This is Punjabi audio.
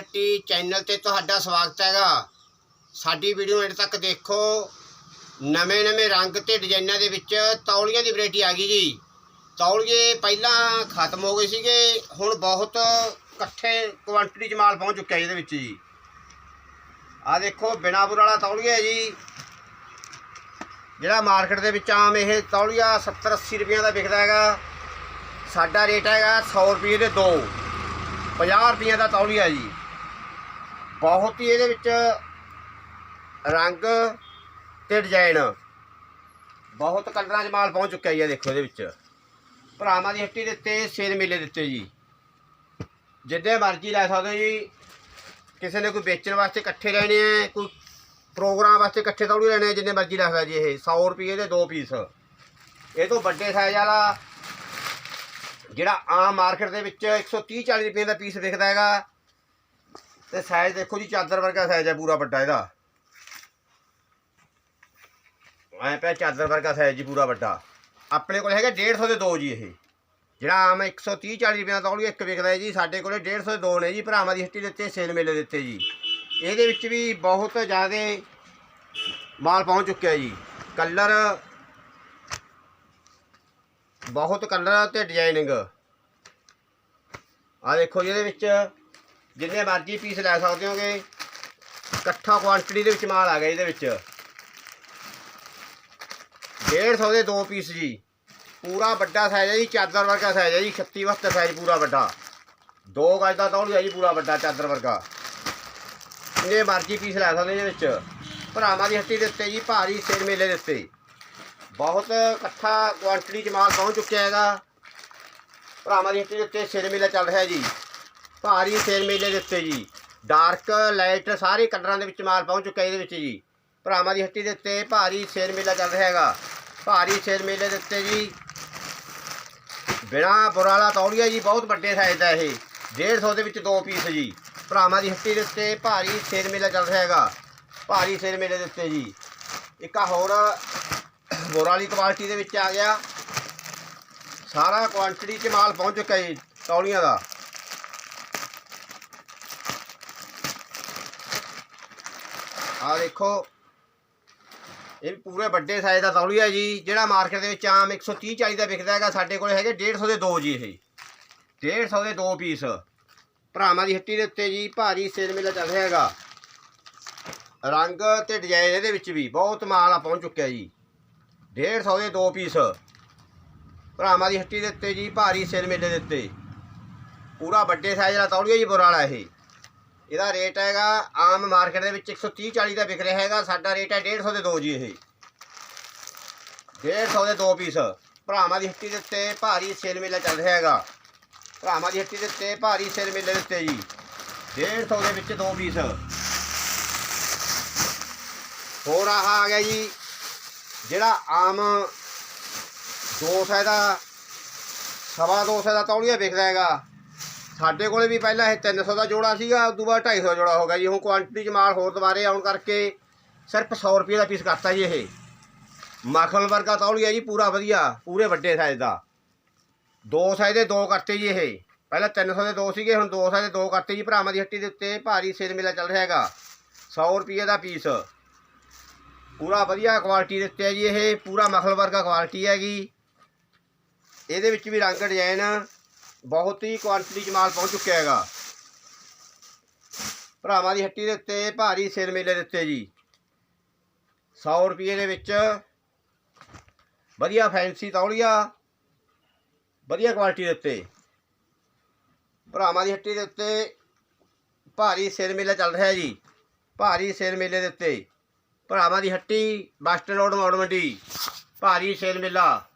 ਹੱਟੀ ਚੈਨਲ ਤੇ ਤੁਹਾਡਾ ਸਵਾਗਤ ਹੈਗਾ। ਸਾਡੀ ਵੀਡੀਓ ਐਡ ਤੱਕ ਦੇਖੋ। ਨਵੇਂ-ਨਵੇਂ ਰੰਗ ਤੇ ਡਿਜ਼ਾਈਨਾਂ ਦੇ ਵਿੱਚ ਤੌਲੀਆਂ ਦੀ ਵੈਰਾਈਟੀ ਆ ਗਈ ਜੀ। ਤੌਲੀਏ ਪਹਿਲਾਂ ਖਤਮ ਹੋ ਗਏ ਸੀਗੇ, ਹੁਣ ਬਹੁਤ ਇਕੱਠੇ ਕੁਆਂਟੀਟੀ 'ਚ ਮਾਲ ਪਹੁੰਚ ਚੁੱਕਿਆ ਇਹਦੇ ਵਿੱਚ ਜੀ। ਆ ਦੇਖੋ ਬਿਨਾ ਬੁਰ ਵਾਲਾ ਤੌਲੀਆ ਹੈ ਜੀ। ਜਿਹੜਾ ਮਾਰਕੀਟ ਦੇ ਵਿੱਚ ਆਮ ਇਹ ਤੌਲੀਆ 70 80 ਰੁਪਈਆਂ ਦਾ ਵਿਕਦਾ ਹੈਗਾ। ਸਾਡਾ ਰੇਟ ਹੈਗਾ 100 ਰੁਪਏ ਦੇ ਦੋ। 50 ਰੁਪਈਆਂ ਦਾ ਤੌਲੀਆ ਜੀ। ਬਹੁਤ ਹੀ ਇਹਦੇ ਵਿੱਚ ਰੰਗ ਤੇ ਡਿਜ਼ਾਈਨ। ਬਹੁਤ ਕਲਰਾਂ 'ਚ ਮਾਲ ਪਹੁੰਚ ਚੁੱਕਿਆ ਜੀ, ਇਹ ਦੇਖੋ ਇਹਦੇ ਵਿੱਚ। ਭਰਾਵਾਂ ਦੀ ਹੱਟੀ ਦਿੱਤੇ ਉੱਤੇ ਸੇਲ ਮੇਲੇ ਦਿੱਤੇ ਜੀ। ਜਿੱਦੇ ਮਰਜ਼ੀ ਲੈ ਸਕਦੇ ਜੀ। ਕਿਸੇ ਨੇ ਕੋਈ ਵੇਚਣ ਵਾਸਤੇ ਇਕੱਠੇ ਲੈਣੇ ਆ, ਕੋਈ ਪ੍ਰੋਗਰਾਮ ਵਾਸਤੇ ਇਕੱਠੇ ਤੌੜੀ ਲੈਣੇ ਆ, ਜਿੰਨੇ ਮਰਜ਼ੀ ਲੈ ਸਕਦਾ ਜੀ ਇਹ। 100 ਰੁਪਏ ਦੇ ਦੋ ਪੀਸ। ਇਹ ਤੋਂ ਵੱਡੇ ਸਾਈਜ਼ ਵਾਲਾ ਜਿਹੜਾ ਆਮ ਮਾਰਕੀਟ ਦੇ ਵਿੱਚ 130 40 ਰੁਪਏ ਦਾ ਪੀਸ ਵਿਕਦਾ ਹੈਗਾ। ਤੇ ਸਾਈਜ਼ ਦੇਖੋ ਜੀ, ਚਾਦਰ ਵਰਗਾ ਸਾਈਜ਼ ਹੈ ਪੂਰਾ ਵੱਡਾ ਇਹਦਾ। ਐ ਪਿਆ ਚਾਦਰ ਵਰਗਾ ਸਾਈਜ਼ ਜੀ, ਪੂਰਾ ਵੱਡਾ। ਆਪਣੇ ਕੋਲ ਹੈਗਾ 150 ਦੇ ਦੋ ਜੀ ਇਹ। ਜਿਹੜਾ ਆਮ 130 40 ਰੁਪਏ ਦਾ ਤੌਲੀ ਇੱਕ ਵਿਕਦਾ ਹੈ ਜੀ। ਸਾਡੇ ਕੋਲੇ 150 ਦੇ ਦੋ ਨੇ ਜੀ, ਭਰਾਵਾਂ ਦੀ ਹੱਟੀ ਦਿੱਤੇ ਸੇਲ ਮੇਲੇ ਦਿੱਤੇ ਜੀ। ਇਹਦੇ ਵਿੱਚ ਵੀ ਬਹੁਤ ਜ਼ਿਆਦਾ ਮਾਲ ਪਹੁੰਚ ਚੁੱਕਿਆ ਜੀ। ਕਲਰ ਬਹੁਤ ਕਲਰ ਤੇ ਡਿਜ਼ਾਈਨਿੰਗ ਆ ਦੇਖੋ ਜੀ, ਇਹਦੇ ਵਿੱਚ ਜਿੰਨੇ ਮਰਜ਼ੀ ਪੀਸ ਲੈ ਸਕਦੇ ਹੋਗੇ, ਇਕੱਠਾ ਕੁਆਂਟੀਟੀ ਦੇ ਵਿੱਚ ਮਾਲ ਆ ਗਿਆ ਇਹਦੇ ਵਿੱਚ। 150 ਦੇ ਦੋ ਪੀਸ ਜੀ। ਪੂਰਾ ਵੱਡਾ ਸਾਈਜ਼ ਹੈ ਜੀ, ਚਾਦਰ ਵਰਗਾ ਸਾਈਜ਼ ਹੈ ਜੀ 36 72 ਸਾਈਜ਼ ਪੂਰਾ ਵੱਡਾ। ਦੋ ਗਜ ਦਾ ਤੌਲੀਆ ਜੀ ਪੂਰਾ ਵੱਡਾ ਚਾਦਰ ਵਰਗਾ। ਜਿੰਨੇ ਮਰਜ਼ੀ ਪੀਸ ਲੈ ਸਕਦੇ ਇਹਦੇ ਵਿੱਚ। ਭਰਾਵਾਂ ਦੀ ਹੱਟੀ ਦੇ ਉੱਤੇ ਜੀ, ਭਾਰੀ ਸੇਲ ਮੇਲੇ ਦੇ ਉੱਤੇ। ਬਹੁਤ ਇਕੱਠਾ ਕੁਆਂਟੀਟੀ ਚ ਮਾਲ ਪਹੁੰਚ ਚੁੱਕਿਆ ਹੈਗਾ। ਭਰਾਵਾਂ ਦੀ ਹੱਟੀ ਦੇ ਉੱਤੇ ਸੇਲ ਮੇਲਾ ਚੱਲ ਰਿਹਾ ਜੀ। ਭਾਰੀ ਸੇਲ ਮੇਲੇ ਦੇ ਉੱਤੇ ਜੀ। ਡਾਰਕ ਲਾਈਟ ਸਾਰੇ ਕਲਰਾਂ ਦੇ ਵਿੱਚ ਮਾਲ ਪਹੁੰਚ ਚੁੱਕਿਆ ਇਹਦੇ ਵਿੱਚ ਜੀ। ਭਰਾਵਾਂ ਦੀ ਹੱਟੀ ਦੇ ਉੱਤੇ ਭਾਰੀ ਸੇਲ ਮੇਲਾ ਚੱਲ ਰਿਹਾ ਹੈਗਾ। ਭਾਰੀ ਸੇਲ ਮੇਲੇ ਦੇ ਉੱਤੇ ਜੀ। ਬਿਨਾ ਬੁਰਾਲਾ ਤੌਲੀਆ ਜੀ, ਬਹੁਤ ਵੱਡੇ ਸਾਈਜ਼ ਦਾ ਇਹ। 150 ਦੇ ਵਿੱਚ ਦੋ ਪੀਸ ਜੀ। ਭਰਾਵਾਂ ਦੀ ਹੱਟੀ ਦੇ ਉੱਤੇ ਭਾਰੀ ਸੇਲ ਮੇਲਾ ਚੱਲ ਰਿਹਾ ਹੈਗਾ। ਭਾਰੀ ਸੇਲ ਮੇਲੇ ਦੇ ਉੱਤੇ ਜੀ। ਇੱਕ ਆ ਹੋਰ ਬੋਰਾ ਕੁਆਲਿਟੀ ਦੇ ਵਿੱਚ ਆ ਗਿਆ। ਸਾਰਾ ਕੁਆਂਟੀਟੀ 'ਚ ਮਾਲ ਪਹੁੰਚ ਚੁੱਕਾ ਜੀ, ਤੌਲੀਆਂ ਦਾ। ਆ ਦੇਖੋ। ਇਹ ਵੀ ਪੂਰੇ ਵੱਡੇ ਸਾਈਜ਼ ਦਾ ਤੌਲੀਆ ਜੀ, ਜਿਹੜਾ ਮਾਰਕੀਟ ਦੇ ਵਿੱਚ ਆਮ 130 40 ਦਾ ਵਿਕਦਾ ਹੈਗਾ, ਸਾਡੇ ਕੋਲ ਹੈਗੇ 150 ਦੇ ਦੋ ਜੀ ਇਹ। 150 ਦੇ ਦੋ ਪੀਸ ਭਰਾਵਾਂ ਦੀ ਹੱਟੀ ਦੇ ਉੱਤੇ ਜੀ ਭਾਰੀ ਸੇਲ ਮੇਲਾ ਚੱਲ ਰਿਹਾ ਹੈਗਾ। ਰੰਗ ਤੇ ਡਿਜ਼ਾਈਨ ਇਹਦੇ ਵਿੱਚ ਵੀ ਬਹੁਤ ਮਾਲ ਆ, ਪਹੁੰਚ ਚੁੱਕਿਆ ਜੀ। 150 ਦੇ ਦੋ ਪੀਸ ਭਰਾਵਾਂ ਦੀ ਹੱਟੀ ਦੇ ਉੱਤੇ ਜੀ ਭਾਰੀ ਸੇਲ ਮੇਲੇ ਦੇ ਉੱਤੇ। ਪੂਰਾ ਵੱਡੇ ਸਾਈਜ਼ ਦਾ ਤੌਲੀਆ ਜੀ ਬੁਰਾ ਇਹ। ਇਹਦਾ ਰੇਟ ਹੈਗਾ ਆਮ ਮਾਰਕੀਟ ਦੇ ਵਿੱਚ 130 40 ਦਾ ਵਿਕ ਰਿਹਾ ਹੈਗਾ। ਸਾਡਾ ਰੇਟ ਹੈ 150 ਦੇ ਦੋ ਜੀ ਇਹ। 150 ਦੇ ਦੋ ਪੀਸ ਭਰਾਵਾਂ ਦੀ ਹੱਟੀ ਦੇ ਉੱਤੇ ਭਾਰੀ ਸੇਲ ਮੇਲਾ ਚੱਲ ਰਿਹਾ ਹੈਗਾ। ਭਰਾਵਾਂ ਦੀ ਹੱਟੀ ਦੇ ਉੱਤੇ ਭਾਰੀ ਸੇਲ ਮੇਲੇ ਦੇ ਉੱਤੇ ਜੀ। 150 ਦੇ ਵਿੱਚ ਦੋ ਪੀਸ ਹੋਰ ਆਹ ਆ ਗਿਆ ਜੀ, ਜਿਹੜਾ ਆਮ 200 ਦਾ, ਸਵਾ 200 ਦਾ ਤੌਲੀਆ ਵਿਕਦਾ ਹੈਗਾ। ਸਾਡੇ ਕੋਲੇ ਵੀ ਪਹਿਲਾਂ ਇਹ 300 ਦਾ ਜੋੜਾ ਸੀਗਾ, ਉਸ ਤੋਂ ਬਾਅਦ 250 ਜੋੜਾ ਹੋ ਗਿਆ ਜੀ। ਹੁਣ ਕੁਆਂਟੀਟੀ 'ਚ ਮਾਲ ਹੋਰ ਦੁਬਾਰੇ ਆਉਣ ਕਰਕੇ ਸਿਰਫ 100 ਰੁਪਏ ਦਾ ਪੀਸ ਕਰਤਾ ਜੀ ਇਹ। ਮੱਖਣ ਵਰਗਾ ਤੌਲੀਆ ਜੀ, ਪੂਰਾ ਵਧੀਆ, ਪੂਰੇ ਵੱਡੇ ਸਾਈਜ਼ ਦਾ। ਦੋ ਸਾਈਜ਼ ਦੇ ਦੋ ਕਰਤੇ ਜੀ ਇਹ। ਪਹਿਲਾਂ 300 ਦੇ ਦੋ ਸੀਗੇ, ਹੁਣ ਦੋ ਸਾਈਜ਼ ਦੇ ਦੋ ਕਰਤੇ ਜੀ, ਭਰਾਵਾਂ ਦੀ ਹੱਟੀ ਦੇ ਉੱਤੇ। ਭਾਰੀ ਸੇਲ ਮੇਲਾ ਚੱਲ ਰਿਹਾ ਹੈਗਾ। 100 ਰੁਪਏ ਦਾ ਪੀਸ ਪੂਰਾ ਵਧੀਆ ਕੁਆਲਿਟੀ ਦੇ ਉੱਤੇ ਹੈ ਜੀ ਇਹ। ਪੂਰਾ ਮਖਲ ਵਰਗਾ ਕੁਆਲਿਟੀ ਹੈਗੀ ਇਹਦੇ ਵਿੱਚ ਵੀ ਰੰਗ ਡਿਜ਼ਾਈਨ ਬਹੁਤ ਹੀ ਕੁਆਂਟੀਟੀ 'ਚ ਮਾਲ ਪਹੁੰਚ ਚੁੱਕਿਆ ਹੈਗਾ। ਭਰਾਵਾਂ ਦੀ ਹੱਟੀ ਦੇ ਉੱਤੇ, ਭਾਰੀ ਸੇਲ ਮੇਲੇ ਦੇ ਉੱਤੇ ਜੀ। 100 ਰੁਪਏ ਦੇ ਵਿੱਚ ਵਧੀਆ ਫੈਂਸੀ ਤੌਲੀਆ, ਵਧੀਆ ਕੁਆਲਿਟੀ ਦੇ ਉੱਤੇ। ਭਰਾਵਾਂ ਦੀ ਹੱਟੀ ਦੇ ਉੱਤੇ ਭਾਰੀ ਸੇਲ ਮੇਲਾ ਚੱਲ ਰਿਹਾ ਜੀ। ਭਾਰੀ ਸੇਲ ਮੇਲੇ ਦੇ ਉੱਤੇ। ਭਰਾਵਾਂ ਦੀ ਹੱਟੀ ਬਸਟ ਰੋਡ ਮੌੜ ਮੰਡੀ, ਭਾਰੀ ਸੇਲ ਮੇਲਾ।